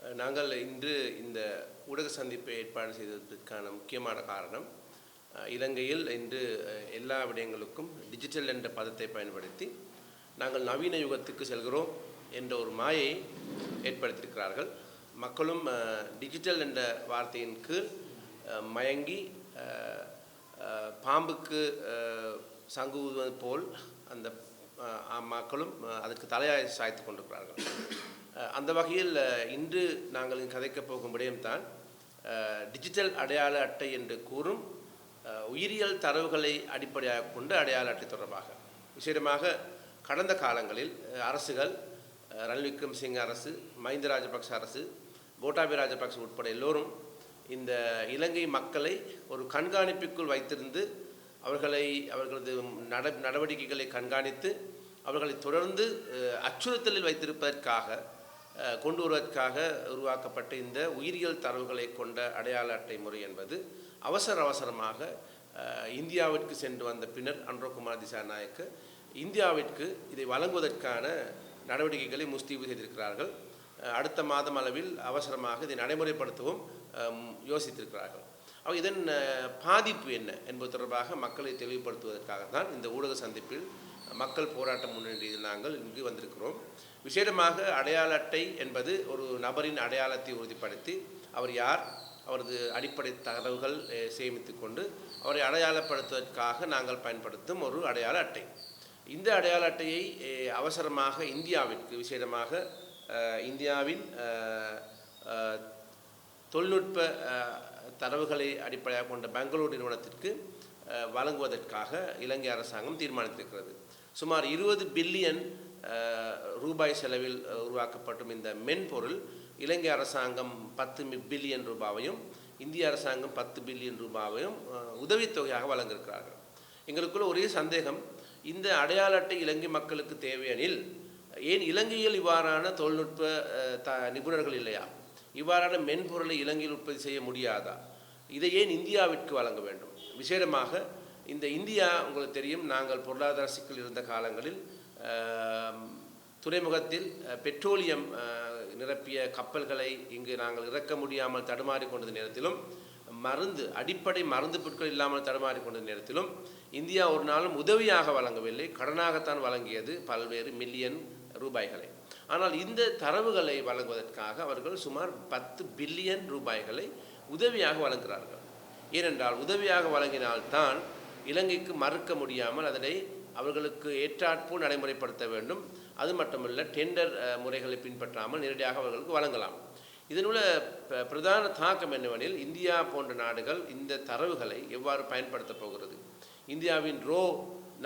நாங்கள் இன்று இந்த ஊடக சந்திப்பை ஏற்பாடு செய்ததற்கான முக்கியமான காரணம் இலங்கையில் இன்று எல்லா விடயங்களுக்கும் டிஜிட்டல் என்ற பதத்தை பயன்படுத்தி நாங்கள் நவீன யுகத்துக்கு செல்கிறோம் என்ற ஒரு மாயை ஏற்படுத்தியிருக்கிறார்கள். மக்களும் டிஜிட்டல் என்ற வார்த்தையின் கீழ் மயங்கி பாம்புக்கு சங்குவது சங்கு போல் அந்த மக்களும் அதற்கு தலையாய சாய்த்து கொண்டிருக்கிறார்கள். அந்த வகையில் இன்று நாங்கள் கதைக்கப் போகும் விடயம்தான் டிஜிட்டல் அடையாள அட்டை என்று கூறும் உயிரியல் தரவுகளை அடிப்படையாக கொண்ட அடையாள அட்டை தொடர்பாக. விசேடமாக கடந்த காலங்களில் அரசுகள் ரணில் விக்ரம்சிங் அரசு மஹிந்த ராஜபக்ச அரசு கோட்டாபி ராஜபக்ச உட்பட எல்லோரும் இந்த இலங்கை மக்களை ஒரு கண்காணிப்புக்குள் வைத்திருந்து அவர்களை அவர்களது நட நடவடிக்கைகளை கண்காணித்து அவர்களை தொடர்ந்து அச்சுறுத்தலில் வைத்திருப்பதற்காக கொண்டு வருவதற்காக உருவாக்கப்பட்ட இந்த உயிரியல் தரவுகளை கொண்ட அடையாள அட்டை முறை என்பது அவசர அவசரமாக இந்தியாவிற்கு சென்று வந்த பின்னர் அன்ரோகுமார் திசாநாயக்கு இந்தியாவிற்கு இதை வழங்குவதற்கான நடவடிக்கைகளை முஸ்தீவு செய்திருக்கிறார்கள். அடுத்த மாதம் அளவில் அவசரமாக இதை நடைமுறைப்படுத்தவும் யோசித்திருக்கிறார்கள். இதன் பாதிப்பு என்ன என்பது தொடர்பாக மக்களை தெளிவுபடுத்துவதற்காகத்தான் இந்த ஊடக சந்திப்பில் மக்கள் போராட்டம் முன்னேறியதில் நாங்கள் இங்கு வந்திருக்கிறோம். விசேடமாக அடையாள அட்டை என்பது ஒரு நபரின் அடையாளத்தை உறுதிப்படுத்தி அவர் யார் அவரது அடிப்படை தகவல்கள் சேமித்து கொண்டு அவரை அடையாளப்படுத்துவதற்காக நாங்கள் பயன்படுத்தும் ஒரு அடையாள அட்டை. இந்த அடையாள அட்டையை அவசரமாக இந்தியாவிற்கு விசேடமாக இந்தியாவின் தொழில்நுட்ப தரவுகளை அடிப்படையாக கொண்ட பெங்களூர் நிறுவனத்திற்கு வழங்குவதற்காக இலங்கை அரசாங்கம் தீர்மானித்திருக்கிறது. சுமார் இருபது பில்லியன் ரூபாய் செலவில் உருவாக்கப்பட்டும் உருவாக்கப்படும் இந்த மென்பொருள் இலங்கை அரசாங்கம் பத்து பில்லியன் ரூபாவையும் இந்திய அரசாங்கம் பத்து பில்லியன் ரூபாவையும் உதவித்தொகையாக வழங்கியிருக்கிறார்கள். எங்களுக்குள்ள ஒரே சந்தேகம் இந்த அடையாள அட்டை இலங்கை மக்களுக்கு தேவையெனில் ஏன் இலங்கையில் இவ்வாறான தொழில்நுட்ப த நிபுணர்கள் இல்லையா? இவ்வாறான மென்பொருளை இலங்கையில் உற்பத்தி செய்ய முடியாதா? இதை ஏன் இந்தியாவிற்கு வழங்க வேண்டும்? விசேடமாக இந்த இந்தியா உங்களுக்கு தெரியும் நாங்கள் பொருளாதார சிக்கல் இருந்த காலங்களில் துறைமுகத்தில் பெட்ரோலியம் நிரப்பிய கப்பல்களை இங்கு நாங்கள் இறக்க முடியாமல் தடுமாறி கொண்ட நேரத்திலும் மருந்து அடிப்படை மருந்து பொருட்கள் இல்லாமல் தடுமாறி கொண்ட நேரத்திலும் இந்தியா ஒரு நாளும் உதவியாக வழங்கவில்லை. கடனாகத்தான் வழங்கியது பல்வேறு மில்லியன் ரூபாய்களை. ஆனால் இந்த தரவுகளை வழங்குவதற்காக அவர்கள் சுமார் பத்து பில்லியன் ரூபாய்களை உதவியாக வழங்குகிறார்கள். ஏனென்றால் உதவியாக வழங்கினால்தான் இலங்கைக்கு மறுக்க முடியாமல் அதனை அவர்களுக்கு ஏற்றாற்போல் நடைமுறைப்படுத்த வேண்டும். அது மட்டுமல்ல டெண்டர் முறைகளை பின்பற்றாமல் நேரடியாக அவர்களுக்கு வழங்கலாம். இதனுள்ள பிரதான தாக்கம் என்னவெனில் இந்தியா போன்ற நாடுகள் இந்த தரவுகளை எவ்வாறு பயன்படுத்தப் போகிறது? இந்தியாவின் ரோ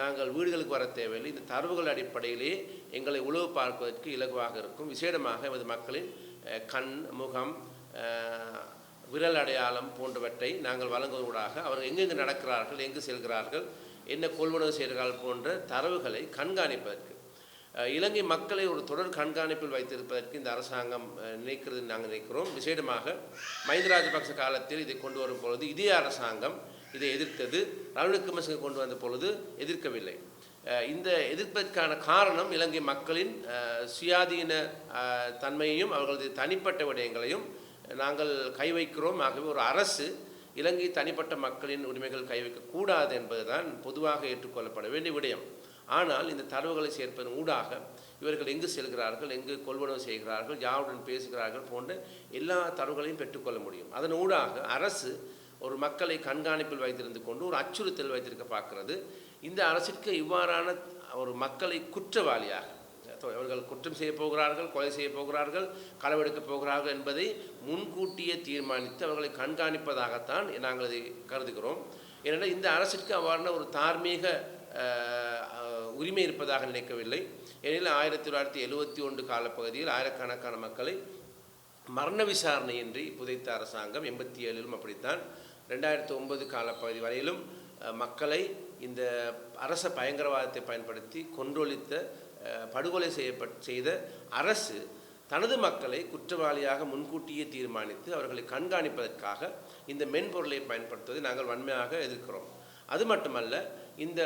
நாங்கள் வீடுகளுக்கு வர தேவையில்லை. இந்த தரவுகள் அடிப்படையிலே எங்களை உழவு பார்ப்பதற்கு இலகுவாக இருக்கும். விசேடமாக எமது மக்களின் கண் முகம் விரல் அடையாளம் போன்றவற்றை நாங்கள் வழங்குவதூடாக அவர்கள் எங்கெங்கு நடக்கிறார்கள் எங்கு செல்கிறார்கள் என்ன கொள்வனவு செய்கிறார்கள் போன்ற தரவுகளை கண்காணிப்பதற்கு. இலங்கை மக்களை ஒரு தொடர் கண்காணிப்பில் வைத்திருப்பதற்கு இந்த அரசாங்கம் நினைக்கிறது நாங்கள் நினைக்கிறோம். விசேடமாக மஹிந்த ராஜபக்ச காலத்தில் இதை கொண்டு வரும் பொழுது இதே அரசாங்கம் இதை எதிர்த்தது. ரணில் விக்ரமசிங்க கொண்டு வந்த பொழுது எதிர்க்கவில்லை. இந்த எதிர்ப்பதற்கான காரணம் இலங்கை மக்களின் சுயாதீன தன்மையையும் அவர்களது தனிப்பட்ட விடயங்களையும் நாங்கள் கை வைக்கிறோம். ஆகவே ஒரு அரசு இலங்கை தனிப்பட்ட மக்களின் உரிமைகள் கை வைக்கக்கூடாது என்பதுதான் பொதுவாக ஏற்றுக்கொள்ளப்பட வேண்டிய விடயம். ஆனால் இந்த தரவுகளை சேர்ப்பதன் ஊடாக இவர்கள் எங்கு செல்கிறார்கள் எங்கு கொள்வனவு செய்கிறார்கள் யாருடன் பேசுகிறார்கள் போன்ற எல்லா தரவுகளையும் பெற்றுக்கொள்ள முடியும். அதன் ஊடாக அரசு ஒரு மக்களை கண்காணிப்பில் வைத்திருந்து கொண்டு ஒரு அச்சுறுத்தல் வைத்திருக்க பார்க்கிறது. இந்த அரசிற்கு இவ்வாறான ஒரு மக்களை குற்றவாளியாக அவர்கள் குற்றம் செய்ய போகிறார்கள் கொலை செய்ய போகிறார்கள் களவெடுக்கப் போகிறார்கள் என்பதை முன்கூட்டியே தீர்மானித்து அவர்களை கண்காணிப்பதாகத்தான் நாங்கள் இதை கருதுகிறோம். ஏனென்றால் இந்த அரசிற்கு அவ்வாறான ஒரு தார்மீக உரிமை இருப்பதாக நினைக்கவில்லை. ஏனெனில் ஆயிரத்தி தொள்ளாயிரத்தி எழுபத்தி ஒன்று காலப்பகுதியில் ஆயிரக்கணக்கான மக்களை மரண விசாரணையின்றி புதைத்த அரசாங்கம் எண்பத்தி ஏழிலும் அப்படித்தான். ரெண்டாயிரத்தி ஒன்பது காலப்பகுதி வரையிலும் மக்களை இந்த அரச பயங்கரவாதத்தை பயன்படுத்தி கொன்றொழித்த படுகொலை செய்யப்பட் செய்த அரசு தனது மக்களை குற்றவாளியாக முன்கூட்டியே தீர்மானித்து அவர்களை கண்காணிப்பதற்காக இந்த மென்பொருளை பயன்படுத்துவதை நாங்கள் வன்மையாக எதிர்க்கிறோம். அது மட்டுமல்ல இந்த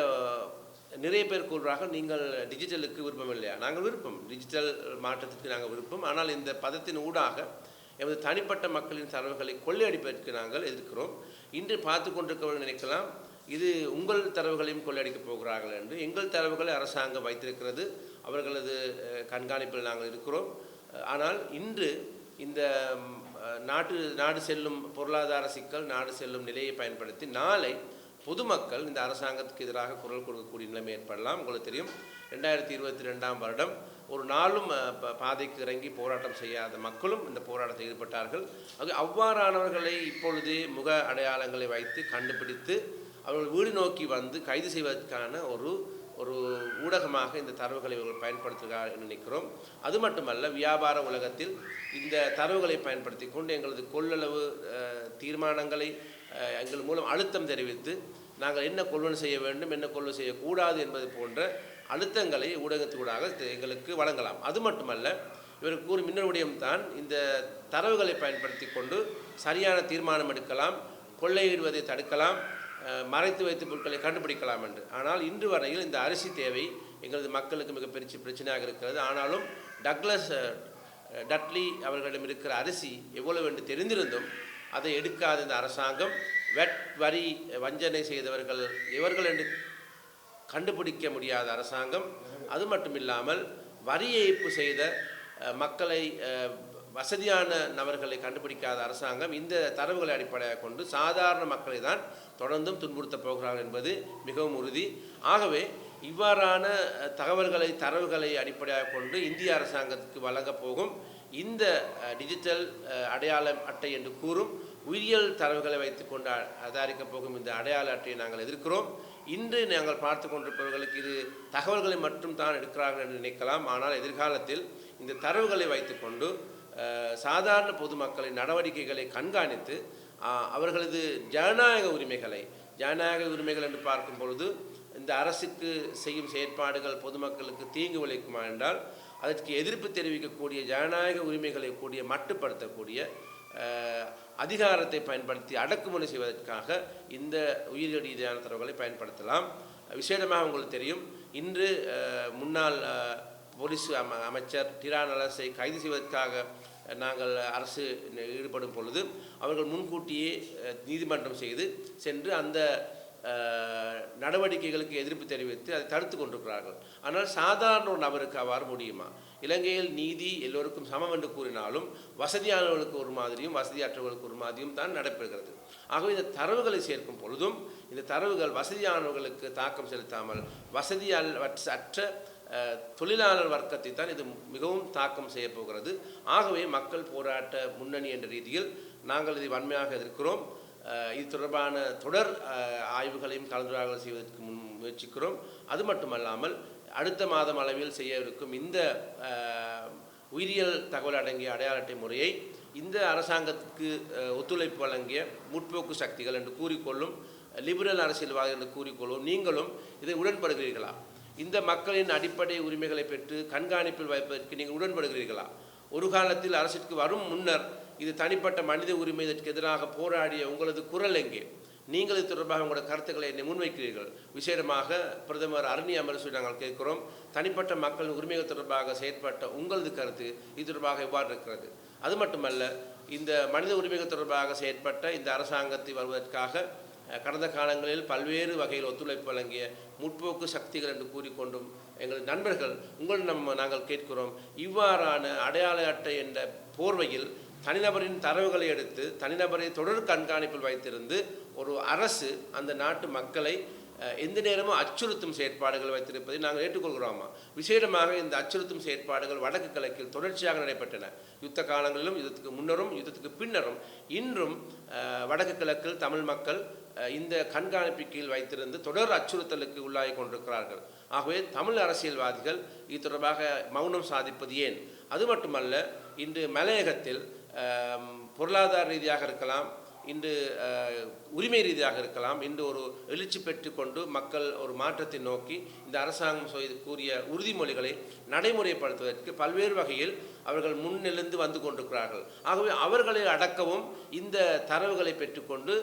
நிறைய பேர் கூறுறாக நீங்கள் டிஜிட்டலுக்கு விருப்பம் இல்லையா நாங்கள் விருப்பம். டிஜிட்டல் மாற்றத்திற்கு நாங்கள் விருப்பம். ஆனால் இந்த பதத்தின் ஊடாக எமது தனிப்பட்ட மக்களின் தரவுகளை கொள்ளையடிப்பதற்கு நாங்கள் எதிர்க்கிறோம். இன்று பார்த்து கொண்டிருக்கவர்கள் நினைக்கலாம் இது உங்கள் தரவுகளையும் கொள்ளையடிக்கப் போகிறார்கள் என்று எங்கள் தரவுகளை அரசாங்கம் வைத்திருக்கிறது. அவர்களது கண்காணிப்பில் நாங்கள் இருக்கிறோம். ஆனால் இன்று இந்த நாட்டு நாடு செல்லும் பொருளாதார சிக்கல் நாடு செல்லும் நிலையை பயன்படுத்தி நாளை பொதுமக்கள் இந்த அரசாங்கத்துக்கு எதிராக குரல் கொடுக்கக்கூடிய நிலைமை ஏற்படலாம். உங்களுக்கு தெரியும் ரெண்டாயிரத்தி இருபத்தி ரெண்டாம் வருடம் ஒரு நாளும் பாதைக்கு இறங்கி போராட்டம் செய்யாத மக்களும் இந்த போராட்டத்தில் ஈடுபட்டார்கள். அது அவ்வாறானவர்களை இப்பொழுதே முக அடையாளங்களை வைத்து கண்டுபிடித்து அவர்கள் வீடு நோக்கி வந்து கைது செய்வதற்கான ஒரு ஒரு ஊடகமாக இந்த தரவுகளை இவர்கள் பயன்படுத்துகிறார் என்று நினைக்கிறோம். அது மட்டுமல்ல வியாபார உலகத்தில் இந்த தரவுகளை பயன்படுத்தி கொண்டு எங்களது கொள்ளளவு தீர்மானங்களை எங்கள் மூலம் அழுத்தம் தெரிவித்து நாங்கள் என்ன கொள்வனை செய்ய வேண்டும் என்ன கொள்வனை செய்யக்கூடாது என்பது போன்ற அழுத்தங்களை ஊடகத்தூடாக எங்களுக்கு வழங்கலாம். அது மட்டுமல்ல இவருக்கு கூறும் இன்னொரு தான் இந்த தரவுகளை பயன்படுத்தி கொண்டு சரியான தீர்மானம் எடுக்கலாம் கொள்ளையிடுவதை தடுக்கலாம் மறைத்து வைத்த பொருட்களை கண்டுபிடிக்கலாம் என்று. ஆனால் இன்று வரையில் இந்த அரிசி தேவை எங்களது மக்களுக்கு மிக பெரிய பிரச்சனையாக இருக்கிறது. ஆனாலும் டக்ளஸ் டட்லி அவர்களிடம் இருக்கிற அரிசி எவ்வளவு என்று தெரிந்திருந்தும் அதை எடுக்காத இந்த அரசாங்கம் வெட் வரி வஞ்சனை செய்தவர்கள் இவர்கள் என்று கண்டுபிடிக்க முடியாத அரசாங்கம். அது மட்டும் இல்லாமல் வரி ஏய்ப்பு செய்த மக்களை வசதியான நபர்களை கண்டுபிடிக்காத அரசாங்கம் இந்த தரவுகளை அடிப்படையாக கொண்டு சாதாரண மக்களை தான் தொடர்ந்தும் துன்புறுத்தப் போகிறார்கள் என்பது மிகவும் உறுதி. ஆகவே இவ்வாறான தகவல்களை தரவுகளை அடிப்படையாக கொண்டு இந்திய அரசாங்கத்துக்கு வழங்கப் போகும் இந்த டிஜிட்டல் அடையாள அட்டை என்று கூறும் உயிரியல் தரவுகளை வைத்துக்கொண்டு அ- தயாரிக்கப் போகும் இந்த அடையாள அட்டையை நாங்கள் எதிர்க்கிறோம். இன்று நாங்கள் பார்த்து கொண்டிருப்பவர்களுக்கு இது தகவல்களை மட்டும் தான் எடுக்கிறார்கள் என்று நினைக்கலாம். ஆனால் எதிர்காலத்தில் இந்த தரவுகளை வைத்துக்கொண்டு சாதாரண பொதுமக்களின் நடவடிக்கைகளை கண்காணித்து அவர்களது ஜனநாயக உரிமைகளை ஜனநாயக உரிமைகள் என்று பார்க்கும் பொழுது இந்த அரசுக்கு செய்யும் செயற்பாடுகள் பொதுமக்களுக்கு தீங்கு விளைக்குமா என்றால் அதற்கு எதிர்ப்பு தெரிவிக்கக்கூடிய ஜனநாயக உரிமைகளை கூடிய மட்டுப்படுத்தக்கூடிய அதிகாரத்தை பயன்படுத்தி அடக்குமுறை செய்வதற்காக இந்த உயிரியல் ரீதியான தரவுகளை பயன்படுத்தலாம். விசேடமாக உங்களுக்கு தெரியும் இன்று முன்னாள் போலீஸ் அமைச்சர் டிரா அரசை கைது செய்வதற்காக நாங்கள் அரசு ஈடுபடும் பொழுது அவர்கள் முன்கூட்டியே நீதிமன்றம் செய்து சென்று அந்த நடவடிக்கைகளுக்கு எதிர்ப்பு தெரிவித்து அதை தடுத்து கொண்டிருக்கிறார்கள். ஆனால் சாதாரண ஒரு நபருக்கு அவ்வாறு முடியுமா? இலங்கையில் நீதி எல்லோருக்கும் சமம் என்று கூறினாலும் வசதியானவர்களுக்கு ஒரு மாதிரியும் வசதியற்றவர்களுக்கு ஒரு மாதிரியும் தான் நடைபெறுகிறது. ஆகவே இந்த தரவுகளை சேர்க்கும் பொழுதும் இந்த தரவுகள் வசதியானவர்களுக்கு தாக்கம் செலுத்தாமல் வசதி அற்ற தொழிலாளர் வர்க்கத்தை தான் இது மிகவும் தாக்கம் செய்ய போகிறது. ஆகவே மக்கள் போராட்ட முன்னணி என்ற ரீதியில் நாங்கள் இதை வன்மையாக எதிர்க்கிறோம். இது தொடர்பான தொடர் ஆய்வுகளையும் கலந்துரையாடல் செய்வதற்கு முன் முயற்சிக்கிறோம். அது மட்டுமல்லாமல் அடுத்த மாதம் அளவில் செய்ய இருக்கும் இந்த உயிரியல் தகவல் அடங்கிய அடையாள அட்டை முறையை இந்த அரசாங்கத்துக்கு ஒத்துழைப்பு வழங்கிய முற்போக்கு சக்திகள் என்று கூறிக்கொள்ளும் லிபரல் அரசியல்வாதி என்று கூறிக்கொள்ளும் நீங்களும் இதை உடன்படுகிறீர்களா? இந்த மக்களின் அடிப்படை உரிமைகளை பெற்று கண்காணிப்பில் வைப்பதற்கு நீங்கள் உடன்படுகிறீர்களா? ஒரு காலத்தில் அரசிற்கு வரும் முன்னர் இது தனிப்பட்ட மனித உரிமை இதற்கு எதிராக போராடிய உங்களது குரல் எங்கே? நீங்கள் இது தொடர்பாக உங்களோட கருத்துக்களை என்னை முன்வைக்கிறீர்கள். விசேடமாக பிரதமர் அருணி அமரசு நாங்கள் கேட்கிறோம் தனிப்பட்ட மக்களின் உரிமைகள் தொடர்பாக செயற்பட்ட உங்களது கருத்து இது தொடர்பாக எவ்வாறு இருக்கிறது? அது மட்டுமல்ல இந்த மனித உரிமைகள் தொடர்பாக செயற்பட்ட இந்த அரசாங்கத்தை வருவதற்காக கடந்த காலங்களில் பல்வேறு வகையில் ஒத்துழைப்பு வழங்கிய முற்போக்கு சக்திகள் என்று கூறிக்கொண்டும் எங்கள் நண்பர்கள் உங்கள் நம்ம நாங்கள் கேட்கிறோம். இவ்வாறான அடையாள அட்டை என்ற போர்வையில் தனிநபரின் தரவுகளை எடுத்து தனிநபரை தொடர் கண்காணிப்பில் வைத்திருந்து ஒரு அரசு அந்த நாட்டு மக்களை எந்த நேரமும் அச்சுறுத்தும் செயற்பாடுகள் வைத்திருப்பதை நாங்கள் ஏற்றுக்கொள்கிறோமா? விசேடமாக இந்த அச்சுறுத்தும் செயற்பாடுகள் வடக்கு கிழக்கில் தொடர்ச்சியாக நடைபெற்றன. யுத்த காலங்களிலும் யுத்தத்துக்கு முன்னரும் யுத்தத்துக்கு பின்னரும் இன்றும் வடக்கு கிழக்கில் தமிழ் மக்கள் இந்த கண்காணிப்பு கீழ் வைத்திருந்து தொடர் அச்சுறுத்தலுக்கு உள்ளாகி கொண்டிருக்கிறார்கள். ஆகவே தமிழ் அரசியல்வாதிகள் இது தொடர்பாக மௌனம் சாதிப்பது ஏன்? அது மட்டுமல்ல இன்று மலையகத்தில் பொருளாதார ரீதியாக இருக்கலாம் இன்று உரிமை ரீதியாக இருக்கலாம். என்று ஒரு எழுச்சி பெற்றுக்கொண்டு மக்கள் ஒரு மாற்றத்தை நோக்கி இந்த அரசாங்கம் கூறிய உறுதிமொழிகளை நடைமுறைப்படுத்துவதற்கு பல்வேறு வகையில் அவர்கள் முன்னெழுந்து வந்து கொண்டிருக்கிறார்கள். ஆகவே அவர்களை அடக்கவும் இந்த தரவுகளை பெற்றுக்கொண்டு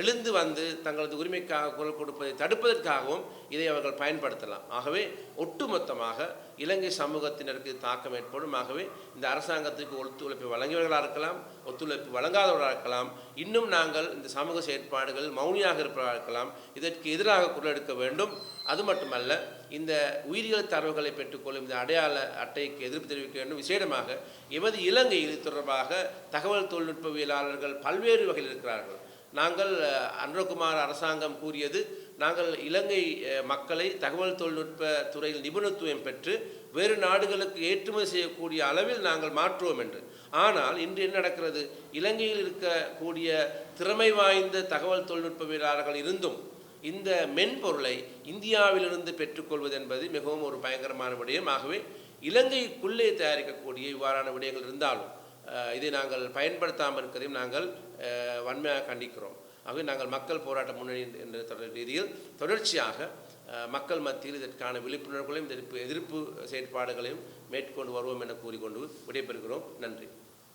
எழுந்து வந்து தங்களது உரிமைக்காக குரல் கொடுப்பதை தடுப்பதற்காகவும் இதை அவர்கள் பயன்படுத்தலாம். ஆகவே ஒட்டுமொத்தமாக இலங்கை சமூகத்தினருக்கு தாக்கம் ஏற்படும். ஆகவே இந்த அரசாங்கத்துக்கு ஒத்துழைப்பு வழங்கியவர்களாக இருக்கலாம் ஒத்துழைப்பு வழங்காதவர்களாக இருக்கலாம். இன்னும் நாங்கள் இந்த சமூக செயற்பாடுகள் மௌனியாக இருப்பவர்களாக இருக்கலாம் இதற்கு எதிராக குரல் எடுக்க வேண்டும். அது மட்டுமல்ல இந்த உயிரியல் தரவுகளை பெற்றுக்கொள்ளும் இந்த அடையாள அட்டைக்கு எதிர்ப்பு தெரிவிக்க வேண்டும். விசேடமாக எமது இலங்கை இது தொடர்பாக தகவல் தொழில்நுட்பவியலாளர்கள் பல்வேறு வகையில் இருக்கிறார்கள். நாங்கள் அன்றகுமார் அரசாங்கம் கூறியது நாங்கள் இலங்கை மக்களை தகவல் தொழில்நுட்ப துறையில் நிபுணத்துவம் பெற்று வேறு நாடுகளுக்கு ஏற்றுமதி செய்யக்கூடிய அளவில் நாங்கள் மாற்றுவோம் என்று. ஆனால் இன்று என்ன நடக்கிறது? இலங்கையில் இருக்கக்கூடிய திறமை வாய்ந்த தகவல் தொழில்நுட்பவியலாளர்கள் இருந்தும் இந்த மென்பொருளை இந்தியாவிலிருந்து பெற்றுக்கொள்வது என்பது மிகவும் ஒரு பயங்கரமான விடயம். ஆகவே இலங்கைக்குள்ளே தயாரிக்கக்கூடிய இவ்வாறான விடயங்கள் இருந்தாலும் இதை நாங்கள் பயன்படுத்தாமல் இருக்கிறதையும் நாங்கள் வன்மையாக கண்டிக்கிறோம். ஆகவே நாங்கள் மக்கள் போராட்ட முன்னணி என்ற தொடர் ரீதியில் தொடர்ச்சியாக மக்கள் மத்தியில் இதற்கான விழிப்புணர்வுகளையும் எதிர்ப்பு எதிர்ப்பு செயற்பாடுகளையும் மேற்கொண்டு வருவோம் என கூறிக்கொண்டு விடைபெறுகிறோம். நன்றி.